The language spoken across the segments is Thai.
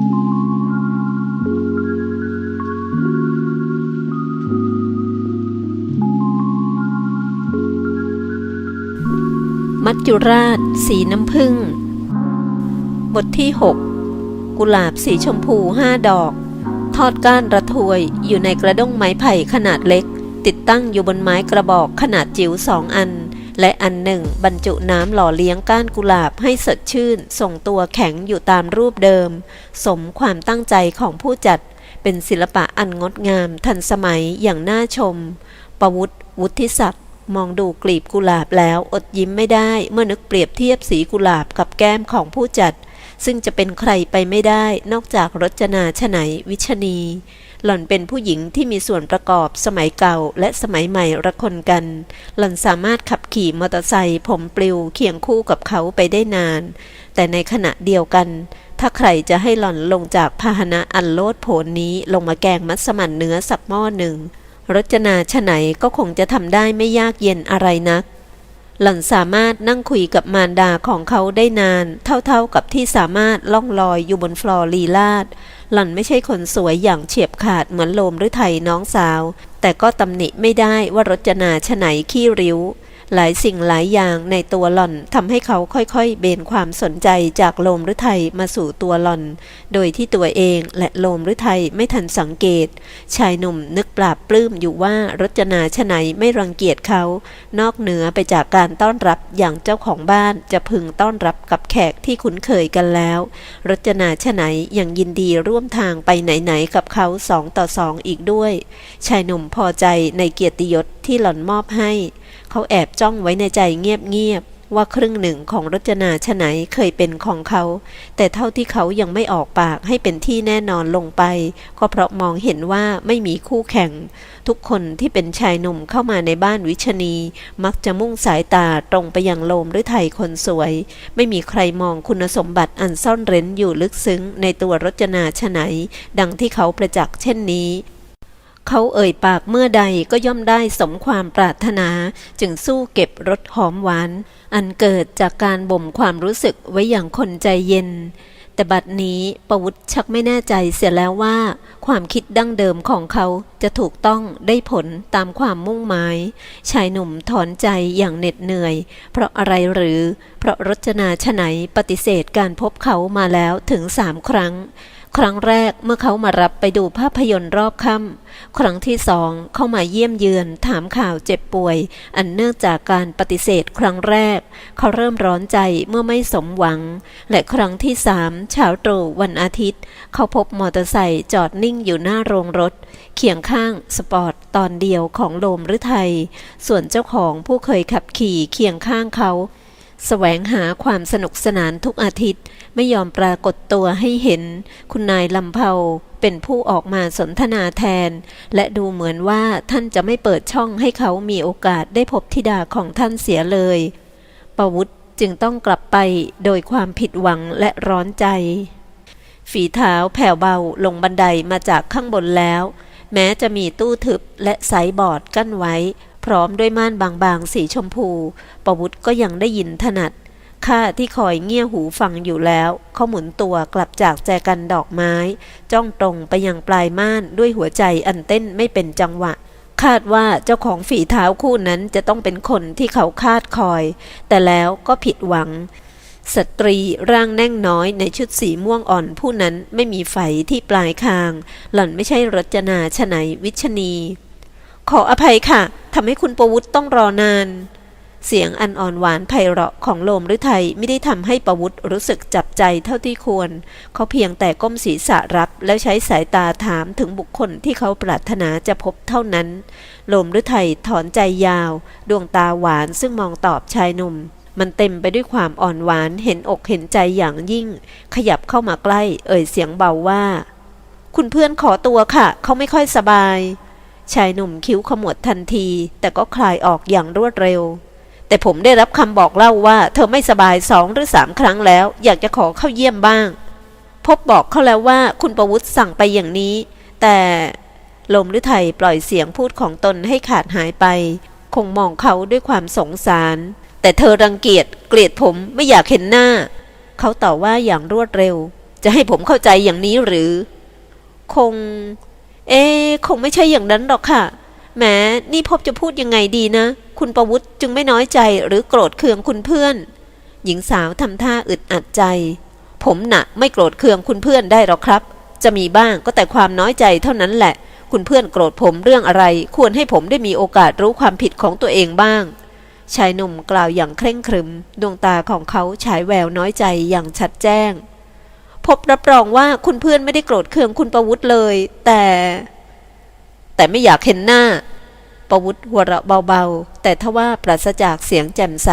มัจจุราช สีน้ำผึ้ง บทที่ 6 กุหลาบสีชมพูห้าดอก ทอดก้านระทวยอยู่ในกระด้งไม้ไผ่ขนาดเล็ก ติดตั้งอยู่บนไม้กระบอกขนาดจิ๋วสองอัน และอันหนึ่งบรรจุน้ำหล่อเลี้ยงก้านกุหลาบให้สดชื่นส่งตัวแข็งอยู่ตามรูปเดิม สมความตั้งใจของผู้จัด เป็นศิลปะอันงดงามทันสมัยอย่างน่าชม ประวุฒิวุฒิศักดิ์มองดูกลีบกุหลาบแล้วอดยิ้มไม่ได้เมื่อนึกเปรียบเทียบสีกุหลาบกับแก้มของผู้จัด ซึ่งจะเป็นใครไปไม่ได้นอกจากรจนาชไหนวิชนี หล่อนเป็นผู้หญิงที่มีส่วนประกอบสมัยเก่าและสมัยใหม่ระคนกัน หล่อนสามารถขับขี่มอเตอร์ไซค์ผมปลิวเคียงคู่กับเขาไปได้นาน แต่ในขณะเดียวกัน ถ้าใครจะให้หล่อนลงจากพาหนะอันโลดโผนนี้ลงมาแกงมัสมั่นเนื้อสักหม้อหนึ่งรจนาชไหนก็คงจะทำได้ไม่ยากเย็นอะไรนัก หล่อนสามารถนั่งคุยกับมารดาของเขาได้นาน เท่าๆกับที่สามารถล่องลอยอยู่บนฟลอรีลาด หล่อนไม่ใช่คนสวยอย่างเฉียบขาดเหมือนโลมหรือไทยน้องสาว แต่ก็ตำหนิไม่ได้ว่ารจนาชไหนขี้ริ้ว หลายสิ่งหลายอย่างในตัวหล่อนทำให้เขาค่อยๆ เบนความสนใจจากโลมหรือไทยมาสู่ตัวหล่อน โดยที่ตัวเองและโลมหรือไทยไม่ทันสังเกต ชายหนุ่มนึกปราบปลื้มอยู่ว่ารจนาชไหนไม่รังเกียจเขา นอกเหนือไปจากการต้อนรับอย่างเจ้าของบ้านจะพึงต้อนรับกับแขกที่คุ้นเคยกันแล้ว รจนาชไหนยังยินดีร่วมทางไปไหนๆกับเขาสองต่อสองอีกด้วย ชายหนุ่มพอใจในเกียรติยศที่หล่อนมอบให้ เขาแอบจ้องไว้ในใจเงียบๆว่าครึ่งหนึ่งของรจนาชไหนเคยเป็นของเขา แต่เท่าที่เขายังไม่ออกปากให้เป็นที่แน่นอนลงไป ก็เพราะมองเห็นว่าไม่มีคู่แข่ง ทุกคนที่เป็นชายหนุ่มเข้ามาในบ้านวิชนีมักจะมุ่งสายตาตรงไปยังโลมหรือไทยคนสวย ไม่มีใครมองคุณสมบัติอันซ่อนเร้นอยู่ลึกซึ้งในตัวรจนาชไหน ดังที่เขาประจักษ์เช่นนี้ เขาเอ่ยปากเมื่อใดก็ย่อมได้สมความปรารถนา จึงสู้เก็บรสหอมหวาน อันเกิดจากการบ่มความรู้สึกไว้อย่างคนใจเย็น แต่บัดนี้ประวุฒิชักไม่แน่ใจเสียแล้วว่า ความคิดดั้งเดิมของเขาจะถูกต้องได้ผลตามความมุ่งหมาย ชายหนุ่มถอนใจอย่างเหน็ดเหนื่อย เพราะอะไรหรือ เพราะรจนาชไหนปฏิเสธการพบเขามาแล้วถึงสามครั้ง ครั้งแรกเมื่อเขามารับไปดูภาพยนตร์รอบค่ำครั้งที่สองเข้ามาเยี่ยมเยือนถามข่าวเจ็บป่วย อันเนื่องจากการปฏิเสธครั้งแรก เขาเริ่มร้อนใจเมื่อไม่สมหวัง และครั้งที่สามเช้าตรู่วันอาทิตย์ เขาพบมอเตอร์ไซค์จอดนิ่งอยู่หน้าโรงรถ เคียงข้างสปอร์ตตอนเดียวของโลมหรือไทยส่วนเจ้าของผู้เคยขับขี่เคียงข้างเขา แสวงหาความสนุกสนานทุกอาทิตย์ ไม่ยอมปรากฏตัวให้เห็น คุณนายลำเภาเป็นผู้ออกมาสนทนาแทน และดูเหมือนว่าท่านจะไม่เปิดช่องให้เขามีโอกาสได้พบธิดาของท่านเสียเลย ประวุฒจึงต้องกลับไปโดยความผิดหวังและร้อนใจ ฝีเท้าแผ่วเบาลงบันไดมาจากข้างบนแล้ว แม้จะมีตู้ทึบและไซบอร์ดกั้นไว้ ร้อมด้วยม่านบางๆ สีชมพูประวุฒก็ยังได้ยินถนัด ข้าที่คอยเงี่ยหูฟังอยู่แล้วเขาหมุนตัวกลับจากแจกันดอกไม้ จ้องตรงไปยังปลายม่านด้วยหัวใจอันเต้นไม่เป็นจังหวะ คาดว่าเจ้าของฝีเท้าคู่นั้นจะต้องเป็นคนที่เขาคาดคอย แต่แล้วก็ผิดหวังสตรีร่างแน่งน้อยในชุดสีม่วงอ่อนผู้นั้นไม่มีไฟที่ปลายคาง หล่อนไม่ใช่รจนาชไหนวิชนี ขออภัยค่ะทำให้คุณประวุฒิต้องรอนาน เสียงอันอ่อนหวานไพเราะของโลมหรือไทยไม่ได้ทำให้ประวุฒิรู้สึกจับใจเท่าที่ควร เขาเพียงแต่ก้มศีรษะรับแล้วใช้สายตาถามถึงบุคคลที่เขาปรารถนาจะพบเท่านั้น โลมหรือไทยถอนใจยาว ดวงตาหวานซึ่งมองตอบชายหนุ่มมันเต็มไปด้วยความอ่อนหวานเห็นอกเห็นใจอย่างยิ่ง ขยับเข้ามาใกล้ เอ่ยเสียงเบาว่า คุณเพื่อนขอตัวค่ะ เขาไม่ค่อยสบาย ชายหนุ่มคิ้วขมวดทันที แต่ก็คลายออกอย่างรวดเร็ว แต่ผมได้รับคำบอกเล่าว่า เธอไม่สบายสองหรือสามครั้งแล้ว อยากจะขอเข้าเยี่ยมบ้าง พบบอกเขาแล้วว่าคุณประวุฒิสั่งไปอย่างนี้ แต่ลมฤทัยปล่อยเสียงพูดของตนให้ขาดหายไป คงมองเขาด้วยความสงสาร แต่เธอรังเกียจเกลียดผมไม่อยากเห็นหน้า เขาต่อว่าอย่างรวดเร็ว จะให้ผมเข้าใจอย่างนี้หรือ คง เอ๊คงไม่ใช่อย่างนั้นหรอกค่ะแหมนี่พบจะพูดยังไงดีนะ คุณประวุฒิจึงไม่น้อยใจหรือโกรธเคืองคุณเพื่อน หญิงสาวทำท่าอึดอัดใจ ผมหนะไม่โกรธเคืองคุณเพื่อนได้หรอกครับ จะมีบ้างก็แต่ความน้อยใจเท่านั้นแหละ คุณเพื่อนโกรธผมเรื่องอะไร ควรให้ผมได้มีโอกาสรู้ความผิดของตัวเองบ้าง ชายหนุ่มกล่าวอย่างเคร่งครึม ดวงตาของเขาฉายแววน้อยใจอย่างชัดแจ้ง พบรับรองว่าคุณเพื่อนไม่ได้โกรธเคืองคุณประวุฒิเลย แต่ แต่ไม่อยากเห็นหน้า ประวุฒิหัวเราะเบาๆ แต่ทว่าปราศจากเสียงแจ่มใส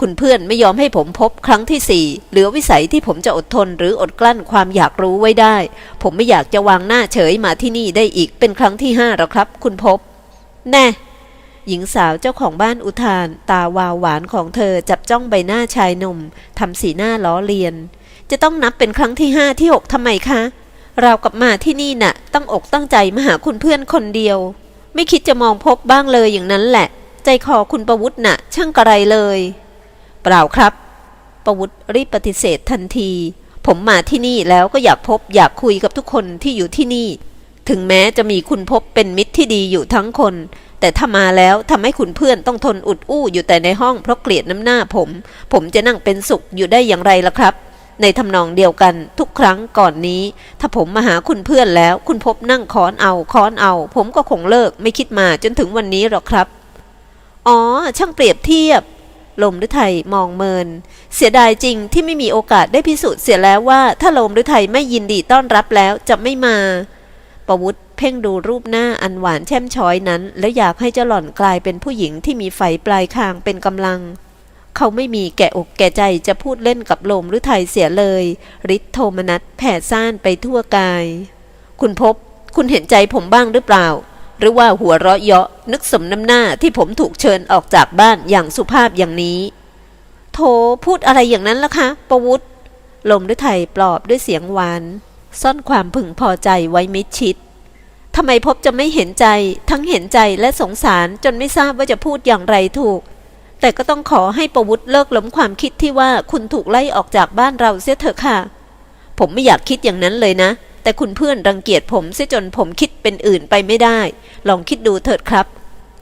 คุณเพื่อนไม่ยอมให้ผมพบครั้งที่สี่เหลือวิสัยที่ผมจะอดทนหรืออดกลั้นความอยากรู้ไว้ได้ ผมไม่อยากจะวางหน้าเฉยมาที่นี่ได้อีกเป็นครั้งที่ห้าแล้วครับ คุณพบ แน่หญิงสาวเจ้าของบ้านอุทาน ตาวาวหวานของเธอจับจ้องใบหน้าชายหนุ่มทำสีหน้าล้อเลียน จะต้องนับเป็นครั้งที่ห้าที่หกทำไมคะ เรากลับมาที่นี่น่ะ ตั้งอกตั้งใจมาหาคุณเพื่อนคนเดียว ไม่คิดจะมองพบบ้างเลยอย่างนั้นแหละ ใจคอคุณประวุฒิน่ะ ช่างกระไรเลย เปล่าครับ ประวุฒิรีบปฏิเสธทันที ผมมาที่นี่แล้วก็อยากพบอยากคุยกับทุกคนที่อยู่ที่นี่ ถึงแม้จะมีคุณพบเป็นมิตรที่ดีอยู่ทั้งคน แต่ถ้ามาแล้วทำให้คุณเพื่อนต้องทนอุดอู้อยู่แต่ในห้องเพราะเกลียดน้ำหน้าผม ผมจะนั่งเป็นสุขอยู่ได้อย่างไรล่ะครับ ในทำนองเดียวกันทุกครั้งก่อนนี้ ถ้าผมมาหาคุณเพื่อนแล้ว คุณพบนั่งค้อนเอาค้อนเอา ผมก็คงเลิกไม่คิดมาจนถึงวันนี้หรอกครับ อ๋อ ช่างเปรียบเทียบ ลมฤทัยมองเมิน เสียดายจริงที่ไม่มีโอกาสได้พิสูจน์เสียแล้วว่า ถ้าลมฤทัยไม่ยินดีต้อนรับแล้วจะไม่มาประวุฒิเพ่งดูรูปหน้าอันหวานแช่มช้อยนั้น แล้วอยากให้เจ้าหล่อนกลายเป็นผู้หญิงที่มีไฟปลายคางเป็นกำลัง เขาไม่มีแก่อกแก่ใจจะพูดเล่นกับลมหรือไทยเสียเลยฤทธิ์โทมนัสแผ่ซ่านไปทั่วกาย คุณพบ คุณเห็นใจผมบ้างหรือเปล่า หรือว่าหัวเราะเยาะนึกสมน้ำหน้าที่ผมถูกเชิญออกจากบ้านอย่างสุภาพอย่างนี้โธพูดอะไรอย่างนั้นล่ะคะ ประวุฒิลมหรือไทยปลอบด้วยเสียงหวานซ่อนความพึงพอใจไว้มิดชิดทำไมพบจะไม่เห็นใจ ทั้งเห็นใจและสงสารจนไม่ทราบว่าจะพูดอย่างไรถูก แต่ก็ต้องขอให้ประวุฒิเลิกล้มความคิดที่ว่าคุณถูกไล่ออกจากบ้านเราเสียเถอะค่ะ ผมไม่อยากคิดอย่างนั้นเลยนะ แต่คุณเพื่อนรังเกียจผมเสียจนผมคิดเป็นอื่นไปไม่ได้ ลองคิดดูเถิดครับ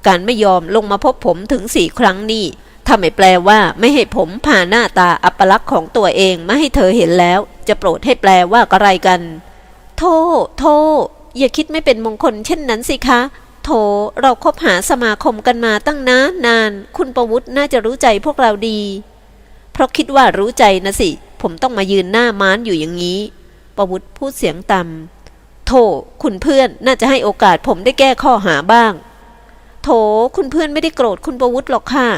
การไม่ยอมลงมาพบผมถึงสี่ครั้งนี่ถ้าไม่แปลว่าไม่ให้ผมผ่าหน้าตาอัปลักษณ์ของตัวเองมาให้เธอเห็นแล้ว จะโปรดให้แปลว่าอะไรกัน โทษโทษอย่าคิดไม่เป็นมงคลเช่นนั้นสิคะ โถ เราคบหาสมาคมกันมาตั้งนานนาน คุณประวุฒิน่าจะรู้ใจพวกเราดี เพราะคิดว่ารู้ใจนะสิ ผมต้องมายืนหน้าม้านอยู่อย่างนี้ ประวุฒิพูดเสียงต่ำโถ คุณเพื่อนน่าจะให้โอกาสผมได้แก้ข้อหาบ้าง โถ คุณเพื่อนไม่ได้โกรธคุณประวุฒิหรอกค่ะ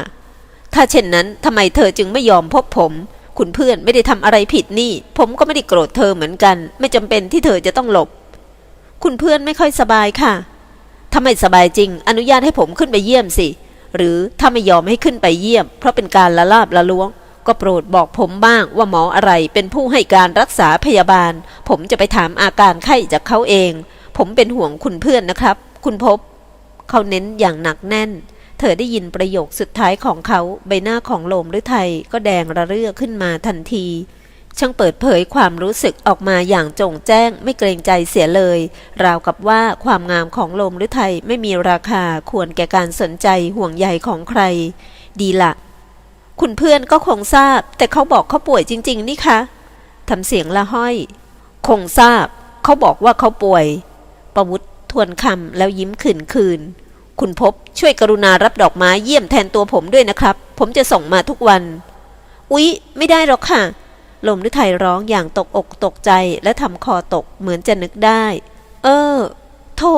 ถ้าเช่นนั้นทำไมเธอจึงไม่ยอมพบผม คุณเพื่อนไม่ได้ทำอะไรผิดนี่ ผมก็ไม่ได้โกรธเธอเหมือนกัน ไม่จำเป็นที่เธอจะต้องหลบ คุณเพื่อนไม่ค่อยสบายค่ะ ถ้าไม่สบายจริง อนุญาตให้ผมขึ้นไปเยี่ยมสิ หรือถ้าไม่ยอมให้ขึ้นไปเยี่ยม เพราะเป็นการละลาบละล้วง ก็โปรดบอกผมบ้างว่าหมออะไรเป็นผู้ให้การรักษาพยาบาล ผมจะไปถามอาการไข้จากเขาเอง ผมเป็นห่วงคุณเพื่อนนะครับ คุณพบ เขาเน้นอย่างหนักแน่น เธอได้ยินประโยคสุดท้ายของเขา ใบหน้าของโลมหรือไทยก็แดงระเรื่อขึ้นมาทันที ช่างเปิดเผยความรู้สึกออกมาอย่างจงแจ้งไม่เกรงใจเสียเลย ราวกับว่าความงามของลมหรือไทยไม่มีราคาควรแก่การสนใจห่วงใยของใคร ดีละคุณเพื่อนก็คงทราบ แต่เขาบอกเขาป่วยจริง ๆ นี่คะทำเสียงละห้อย คงทราบ เขาบอกว่าเขาป่วย ประวุฒทวนคำแล้วยิ้มขืนคืน คุณพบช่วยกรุณารับดอกไม้เยี่ยมแทนตัวผมด้วยนะครับ ผมจะส่งมาทุกวัน อุ๊ย ไม่ได้หรอกค่ะ ลมฤทัยร้องอย่างตกอกตกใจและทำคอตกเหมือนจะนึกได้ เออ โธ่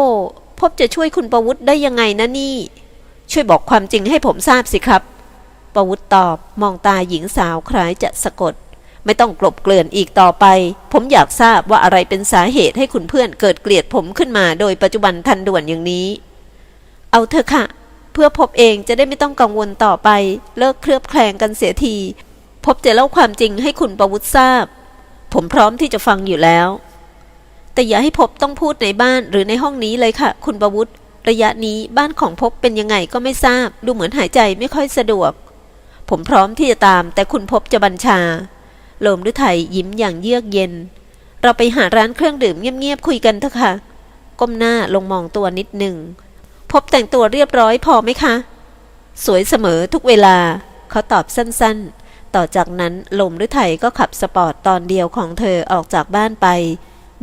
พบจะช่วยคุณประวุฒิได้ยังไงนะนี่ ช่วยบอกความจริงให้ผมทราบสิครับ ประวุฒิตอบมองตาหญิงสาวคล้ายจะสะกด ไม่ต้องกลบเกลื่อนอีกต่อไป ผมอยากทราบว่าอะไรเป็นสาเหตุให้คุณเพื่อนเกิดเกลียดผมขึ้นมา โดยปัจจุบันทันด่วนอย่างนี้ เอาเถอะค่ะ เพื่อพบเองจะได้ไม่ต้องกังวลต่อไป เลิกเคลือบแคลงกันเสียที พบจะเล่าความจริงให้คุณประวุฒิทราบ ผมพร้อมที่จะฟังอยู่แล้ว แต่อย่าให้พบต้องพูดในบ้านหรือในห้องนี้เลยค่ะ คุณประวุฒิระยะนี้บ้านของพบเป็นยังไงก็ไม่ทราบ ดูเหมือนหายใจไม่ค่อยสะดวก ผมพร้อมที่จะตาม แต่คุณพบจะบัญชาโลมฤทัยยิ้มอย่างเยือกเย็น เราไปหาร้านเครื่องดื่มเงียบๆคุยกันเถอะค่ะ ก้มหน้าลงมองตัวนิดหนึ่ง พบแต่งตัวเรียบร้อยพอไหมคะ สวยเสมอทุกเวลา เขาตอบสั้นๆ ต่อจากนั้นลมฤทัยก็ขับสปอร์ตตอนเดียวของเธอออกจากบ้านไป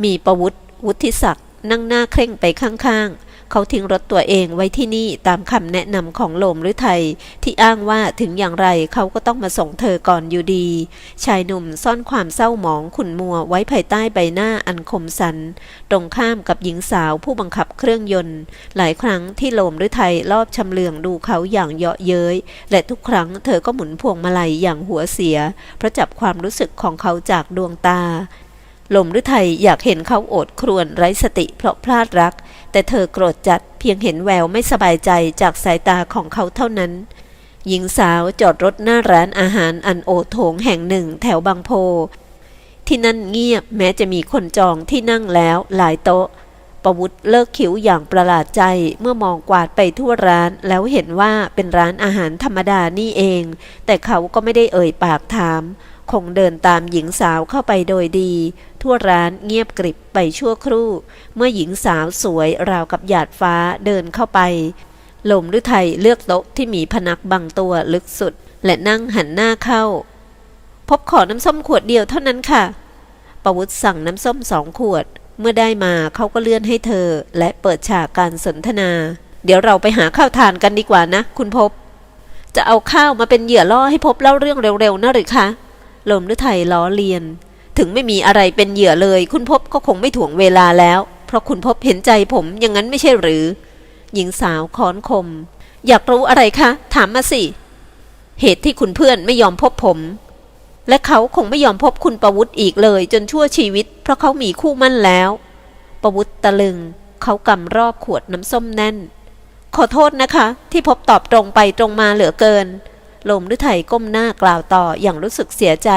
มีประวุฒิวุฒิศักดิ์นั่งหน้าเคร่งไปข้างๆ เขาทิ้งรถตัวเองไว้ที่นี่ตามคำแนะนำของโลมฤทัยที่อ้างว่าถึงอย่างไรเขาก็ต้องมาส่งเธอก่อนอยู่ดี ชายหนุ่มซ่อนความเศร้าหมองขุ่นมัวไว้ภายใต้ใบหน้าอันคมสัน ตรงข้ามกับหญิงสาวผู้บังคับเครื่องยนต์ หลายครั้งที่โลมฤทัยรอบชำเลืองดูเขาอย่างเยาะเย้ยและทุกครั้งเธอก็หมุนพวงมาลัยอย่างหัวเสียเพราะจับความรู้สึกของเขาจากดวงตา ลมฤทัยอยากเห็นเขาโอดครวญไร้สติเพราะพลาดรัก แต่เธอโกรธจัดเพียงเห็นแววไม่สบายใจจากสายตาของเขาเท่านั้น หญิงสาวจอดรถหน้าร้านอาหารอันโอโถงแห่งหนึ่งแถวบางโพ ที่นั่นเงียบแม้จะมีคนจองที่นั่งแล้วหลายโต๊ะ ประวุฒิเลิกคิ้วอย่างประหลาดใจเมื่อมองกวาดไปทั่วร้านแล้วเห็นว่าเป็นร้านอาหารธรรมดานี่เอง แต่เขาก็ไม่ได้เอ่ยปากถาม คงเดินตามหญิงสาวเข้าไปโดยดี ทั่วร้านเงียบกริบไปชั่วครู่ เมื่อหญิงสาวสวยราวกับหยาดฟ้าเดินเข้าไป ลมฤทัยเลือกโต๊ะที่มีพนักบังตัวลึกสุด และนั่งหันหน้าเข้า พบขอน้ำส้มขวดเดียวเท่านั้นค่ะ ประวุฒิสั่งน้ำส้มสองขวด เมื่อได้มาเขาก็เลื่อนให้เธอ และเปิดฉากการสนทนา เดี๋ยวเราไปหาข้าวทานกันดีกว่านะ คุณพบ จะเอาข้าวมาเป็นเหยื่อล่อให้พบเล่าเรื่องเร็วๆนะหรือคะ ลมฤทัยล้อเลียน ถึงไม่มีอะไรเป็นเหยื่อเลย คุณพบก็คงไม่ถ่วงเวลาแล้ว เพราะคุณพบเห็นใจผมอย่างนั้นไม่ใช่หรือ หญิงสาวค้อนคม อยากรู้อะไรคะ ถามมาสิ เหตุที่คุณเพื่อนไม่ยอมพบผม และเขาคงไม่ยอมพบคุณประวุฒิอีกเลย จนชั่วชีวิต เพราะเขามีคู่มั่นแล้วประวุฒิตะลึง เขากำรอบขวดน้ำส้มแน่น ขอโทษนะคะ ที่พบตอบตรงไปตรงมาเหลือเกิน ลมฤทัยก้มหน้ากล่าวต่ออย่างรู้สึกเสียใจ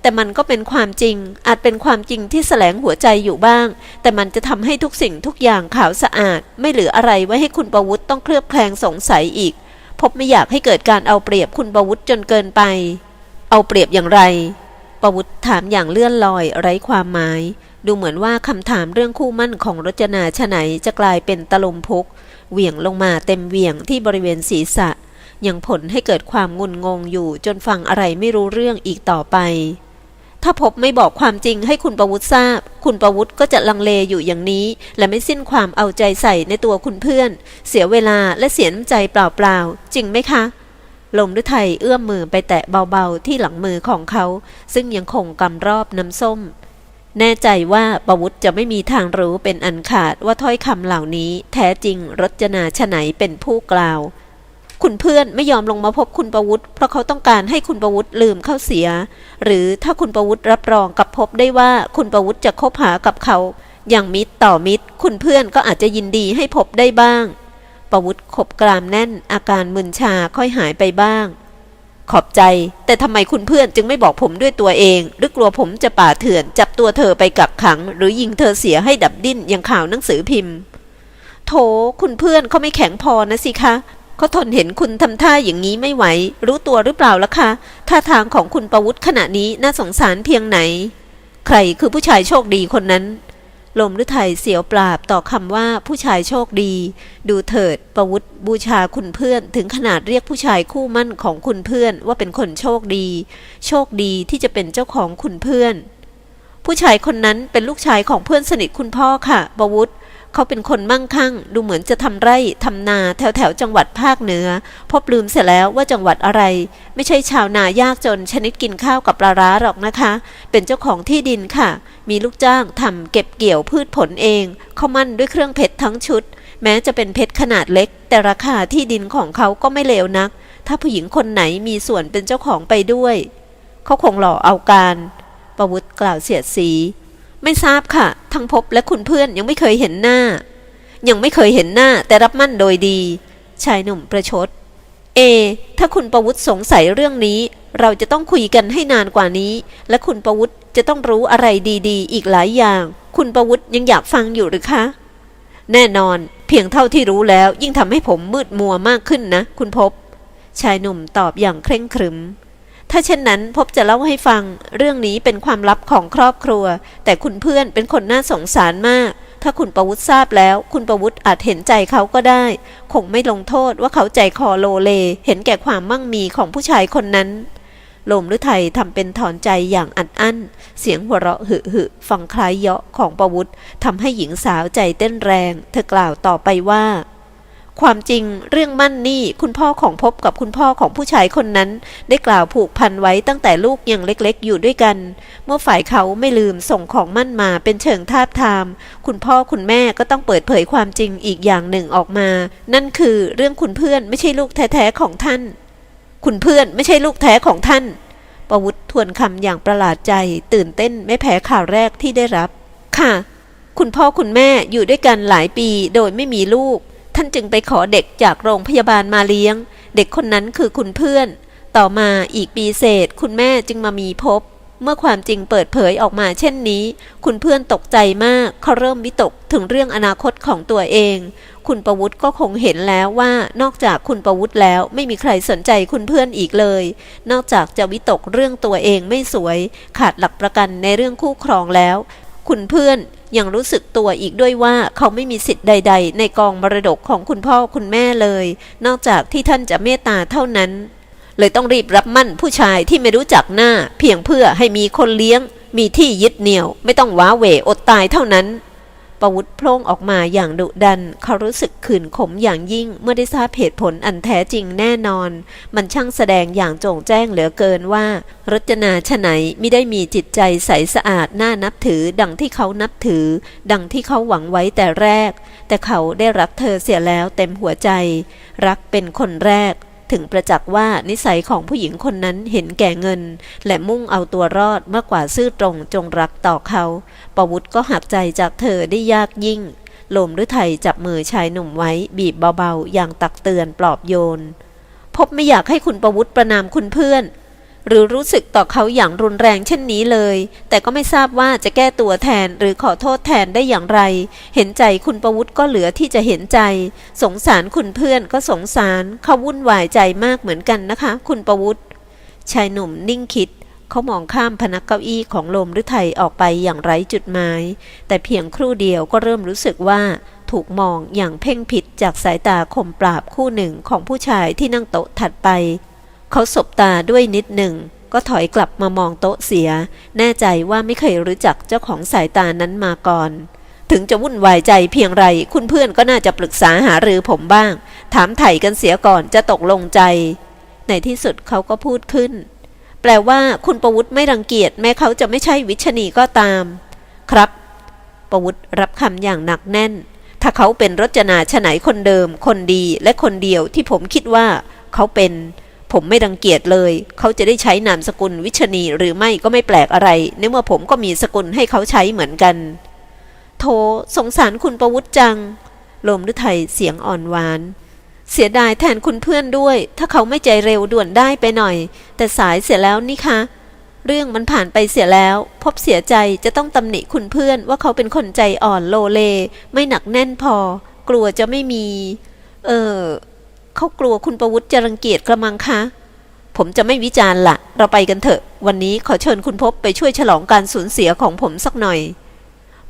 แต่มันก็เป็นความจริง อาจเป็นความจริงที่แสลงหัวใจอยู่บ้าง แต่มันจะทำให้ทุกสิ่งทุกอย่างขาวสะอาด ไม่เหลืออะไรไว้ให้คุณประวุฒิต้องเคลือบแคลงสงสัยอีก พบไม่อยากให้เกิดการเอาเปรียบคุณประวุฒิจนเกินไป เอาเปรียบอย่างไรประวุฒิถามอย่างเลื่อนลอยไร้ความหมาย ดูเหมือนว่าคำถามเรื่องคู่มั่นของรจนาชะไหนจะกลายเป็นตะลมพุกเหวี่ยงลงมาเต็มเหวี่ยงที่บริเวณศีรษะ ยังผลให้เกิดความงุนงงอยู่จนฟังอะไรไม่รู้เรื่องอีกต่อไป ถ้าพบไม่บอกความจริงให้คุณประวุฒิทราบ คุณประวุฒิก็จะลังเลอยู่อย่างนี้ และไม่สิ้นความเอาใจใส่ในตัวคุณเพื่อน เสียเวลาและเสียน้ำใจเปล่าๆ จริงไหมคะลมฤทัยเอื้อมมือไปแตะเบาๆที่หลังมือของเขา ซึ่งยังคงกำรอบน้ำส้ม แน่ใจว่าประวุฒิจะไม่มีทางรู้เป็นอันขาดว่าถ้อยคำเหล่านี้ แท้จริงรจนาชะไหนเป็นผู้กล่าว คุณเพื่อนไม่ยอมลงมาพบคุณประวุฒิเพราะเขาต้องการให้คุณประวุฒิลืมเข้าเสีย หรือถ้าคุณประวุฒิรับรองกับพบได้ว่าคุณประวุฒิจะคบหากับเขา อย่างมิตรต่อมิตร คุณเพื่อนก็อาจจะยินดีให้พบได้บ้าง ประวุฒิขบกรามแน่น อาการมึนชาค่อยหายไปบ้าง ขอบใจ แต่ทำไมคุณเพื่อนจึงไม่บอกผมด้วยตัวเอง หรือกลัวผมจะป่าเถื่อน จับตัวเธอไปกักขัง หรือยิงเธอเสียให้ดับดิ้นอย่างข่าวหนังสือพิมพ์โถคุณเพื่อนเขาไม่แข็งพอนะสิคะ เขาทนเห็นคุณทำท่าอย่างนี้ไม่ไหว รู้ตัวหรือเปล่าล่ะคะท่าทางของคุณประวุฒิขณะนี้น่าสงสารเพียงไหน ใครคือผู้ชายโชคดีคนนั้น ลมฤทัยเสียวปราบต่อคำว่าผู้ชายโชคดี ดูเถิดประวุฒิบูชาคุณเพื่อน ถึงขนาดเรียกผู้ชายคู่มั่นของคุณเพื่อนว่าเป็นคนโชคดี โชคดีที่จะเป็นเจ้าของคุณเพื่อน ผู้ชายคนนั้นเป็นลูกชายของเพื่อนสนิทคุณพ่อค่ะประวุฒิ เขาเป็นคนมั่งคั่ง ดูเหมือนจะทำไร่ทำนาแถวแถวจังหวัดภาคเหนือ พบลืมเสียแล้วว่าจังหวัดอะไร ไม่ใช่ชาวนายากจนชนิดกินข้าวกับปลาร้าหรอกนะคะ เป็นเจ้าของที่ดินค่ะ มีลูกจ้างทำเก็บเกี่ยวพืชผลเองเขามั่นด้วยเครื่องเพชรทั้งชุด แม้จะเป็นเพชรขนาดเล็ก แต่ราคาที่ดินของเขาก็ไม่เลวนัก ถ้าผู้หญิงคนไหนมีส่วนเป็นเจ้าของไปด้วยเขาคงหล่อเอาการประวุฒิกล่าวเสียดสี ไม่ทราบค่ะ ทั้งพบและคุณเพื่อนยังไม่เคยเห็นหน้า ยังไม่เคยเห็นหน้าแต่รับมั่นโดยดี ชายหนุ่มประชด เอ ถ้าคุณประวุฒิสงสัยเรื่องนี้ เราจะต้องคุยกันให้นานกว่านี้ และคุณประวุฒิจะต้องรู้อะไรดีๆ อีกหลายอย่าง คุณประวุฒิยังอยากฟังอยู่หรือคะ แน่นอน เพียงเท่าที่รู้แล้วยิ่งทำให้ผมมืดมัวมากขึ้นนะ คุณพบ ชายหนุ่มตอบอย่างเคร่งครึม ถ้าเช่นนั้นพบจะเล่าให้ฟัง เรื่องนี้เป็นความลับของครอบครัว แต่คุณเพื่อนเป็นคนน่าสงสารมาก ถ้าคุณประวุฒิทราบแล้ว คุณประวุฒิอาจเห็นใจเขาก็ได้ คงไม่ลงโทษว่าเขาใจคอโลเล เห็นแก่ความมั่งมีของผู้ชายคนนั้นลมฤทัยทำเป็นถอนใจอย่างอัดอั้น เสียงหัวเราะหึหึฟังคล้ายเยาะของประวุฒิทำให้หญิงสาวใจเต้นแรง เธอกล่าวต่อไปว่า ความจริงเรื่องมั่นนี่คุณพ่อของพบกับคุณพ่อของผู้ชายคนนั้น ได้กล่าวผูกพันไว้ตั้งแต่ลูกยังเล็กๆ อยู่ด้วยกัน เมื่อฝ่ายเขาไม่ลืมส่งของมั่นมาเป็นเชิงทาบทาม คุณพ่อคุณแม่ก็ต้องเปิดเผยความจริงอีกอย่างหนึ่งออกมา นั่นคือเรื่องคุณเพื่อนไม่ใช่ลูกแท้ๆของท่าน คุณเพื่อนไม่ใช่ลูกแท้ของท่านประวุฒิทวนคำอย่างประหลาดใจ ตื่นเต้นไม่แพ้ข่าวแรกที่ได้รับ ค่ะ คุณพ่อคุณแม่อยู่ด้วยกันหลายปีโดยไม่มีลูก ท่านจึงไปขอเด็กจากโรงพยาบาลมาเลี้ยง เด็กคนนั้นคือคุณเพื่อน ต่อมาอีกปีเศษ คุณแม่จึงมามีพบ เมื่อความจริงเปิดเผยออกมาเช่นนี้ คุณเพื่อนตกใจมาก เขาเริ่มวิตกถึงเรื่องอนาคตของตัวเอง คุณประวุฒิก็คงเห็นแล้วว่านอกจากคุณประวุฒิแล้วไม่มีใครสนใจคุณเพื่อนอีกเลย นอกจากจะวิตกเรื่องตัวเองไม่สวย ขาดหลักประกันในเรื่องคู่ครองแล้ว คุณเพื่อนยังรู้สึกตัวอีกด้วยว่าเขาไม่มีสิทธิ์ใด ๆ ในกองมรดกของคุณพ่อคุณแม่เลย นอกจากที่ท่านจะเมตตาเท่านั้น เลยต้องรีบรับมั่นผู้ชายที่ไม่รู้จักหน้า เพียงเพื่อให้มีคนเลี้ยง มีที่ยึดเหนี่ยว ไม่ต้องว้าเหวอดตายเท่านั้น ประวุฒิโพล่งออกมาอย่างดุดัน เขารู้สึกขื่นขมอย่างยิ่งเมื่อได้ทราบเหตุผลอันแท้จริงแน่นอน มันช่างแสดงอย่างโจ่งแจ้งเหลือเกินว่า รจนาชะไหนไม่ได้มีจิตใจใสสะอาดน่านับถือ ดังที่เขานับถือ ดังที่เขาหวังไว้แต่แรก แต่เขาได้รักเธอเสียแล้วเต็มหัวใจ รักเป็นคนแรก ถึงประจักษ์ว่านิสัยของผู้หญิงคนนั้นเห็นแก่เงิน และมุ่งเอาตัวรอดมากกว่าซื่อตรงจงรักต่อเขาประวุฒิก็หักใจจากเธอได้ยากยิ่ง ลมฤทัยจับมือชายหนุ่มไว้บีบเบาๆ อย่างตักเตือนปลอบโยน พบไม่อยากให้คุณประวุฒิประนามคุณเพื่อน หรือรู้สึกต่อเขาอย่างรุนแรงเช่นนี้เลย แต่ก็ไม่ทราบว่าจะแก้ตัวแทนหรือขอโทษแทนได้อย่างไร เห็นใจคุณประวุฒิก็เหลือที่จะเห็นใจ สงสารคุณเพื่อนก็สงสารเขาวุ่นวายใจมากเหมือนกันนะคะ คุณประวุฒิชายหนุ่มนิ่งคิด เขามองข้ามพนักเก้าอี้ของโลมฤทัยออกไปอย่างไร้จุดหมาย แต่เพียงครู่เดียวก็เริ่มรู้สึกว่าถูกมองอย่างเพ่งผิดจากสายตาคมปราบคู่หนึ่งของผู้ชายที่นั่งโต๊ะถัดไป เขาสบตาด้วยนิดหนึ่ง ก็ถอยกลับมามองโต๊ะเสีย แน่ใจว่าไม่เคยรู้จักเจ้าของสายตานั้นมาก่อน ถึงจะวุ่นวายใจเพียงไร คุณเพื่อนก็น่าจะปรึกษาหารือผมบ้าง ถามไถ่กันเสียก่อนจะตกลงใจ ในที่สุดเขาก็พูดขึ้น แปลว่าคุณประวุฒิไม่รังเกียจแม้เขาจะไม่ใช่วิชนีก็ตาม ครับประวุฒิรับคำอย่างหนักแน่น ถ้าเขาเป็นรจนาชไหนคนเดิม คนดีและคนเดียวที่ผมคิดว่า เขาเป็น ผมไม่รังเกียจเลย เขาจะได้ใช้นามสกุลวิชนีหรือไม่ก็ไม่แปลกอะไร ในเมื่อผมก็มีสกุลให้เขาใช้เหมือนกัน โทสงสารคุณประวุฒิจัง ลมฤทัยเสียงอ่อนหวาน เสียดายแทนคุณเพื่อนด้วย ถ้าเขาไม่ใจเร็วด่วนได้ไปหน่อย แต่สายเสียแล้วนี่คะเรื่องมันผ่านไปเสียแล้ว พบเสียใจจะต้องตำหนิคุณเพื่อนว่าเขาเป็นคนใจอ่อนโลเล ไม่หนักแน่นพอ กลัวจะไม่มี เออ เขากลัวคุณประวุฒิจะรังเกียจกระมังคะ ผมจะไม่วิจารณ์ละเราไปกันเถอะ วันนี้ขอเชิญคุณพบไปช่วยฉลองการสูญเสียของผมสักหน่อย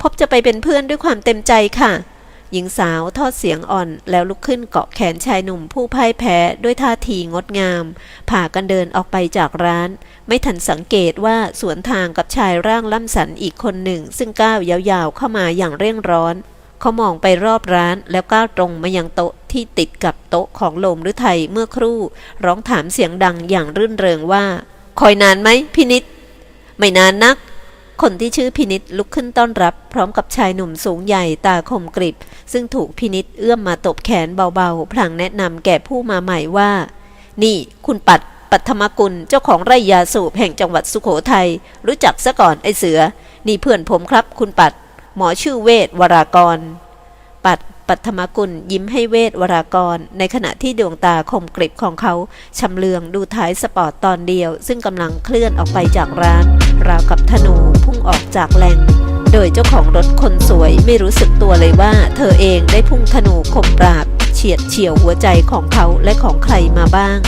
พบจะไปเป็นเพื่อนด้วยความเต็มใจค่ะ หญิงสาวทอดเสียงอ่อนแล้วลุกขึ้นเกาะแขนชายหนุ่มผู้พ่ายแพ้ด้วยท่าทีงดงาม ผ่ากันเดินออกไปจากร้าน ไม่ทันสังเกตว่าสวนทางกับชายร่างล่ำสันอีกคนหนึ่ง ซึ่งก้าวยาวๆเข้ามาอย่างเร่งร้อน เขามองไปรอบร้านแล้วก้าวตรงมายังโต๊ะที่ติดกับโต๊ะของโลมฤทัยเมื่อครู่ ร้องถามเสียงดังอย่างรื่นเริงว่า คอยนานไหมพินิษไม่นานนัก คนที่ชื่อพินิษลุกขึ้นต้อนรับ พร้อมกับชายหนุ่มสูงใหญ่ตาคมกริบ ซึ่งถูกพินิษเอื้อมมาตบแขนเบาๆ พลางแนะนำแก่ผู้มาใหม่ว่า นี่ คุณปัดปัทมกุลเจ้าของไร่ยาสูบแห่งจังหวัดสุโขทัยรู้จักซะก่อนไอเสือ นี่เพื่อนผมครับ คุณปัด หมอชื่อเวทวรากร ปัดปัทมกุลยิ้มให้เวทวรากร ในขณะที่ดวงตาคมกริบของเขาชำเลืองดูท้ายสปอร์ตตอนเดียว ซึ่งกำลังเคลื่อนออกไปจากร้าน ราวกับธนูพุ่งออกจากแหล่ง โดยเจ้าของรถคนสวยไม่รู้สึกตัวเลยว่า เธอเองได้พุ่งธนูคมปราบ เฉียดเฉียวหัวใจของเขาและของใครมาบ้าง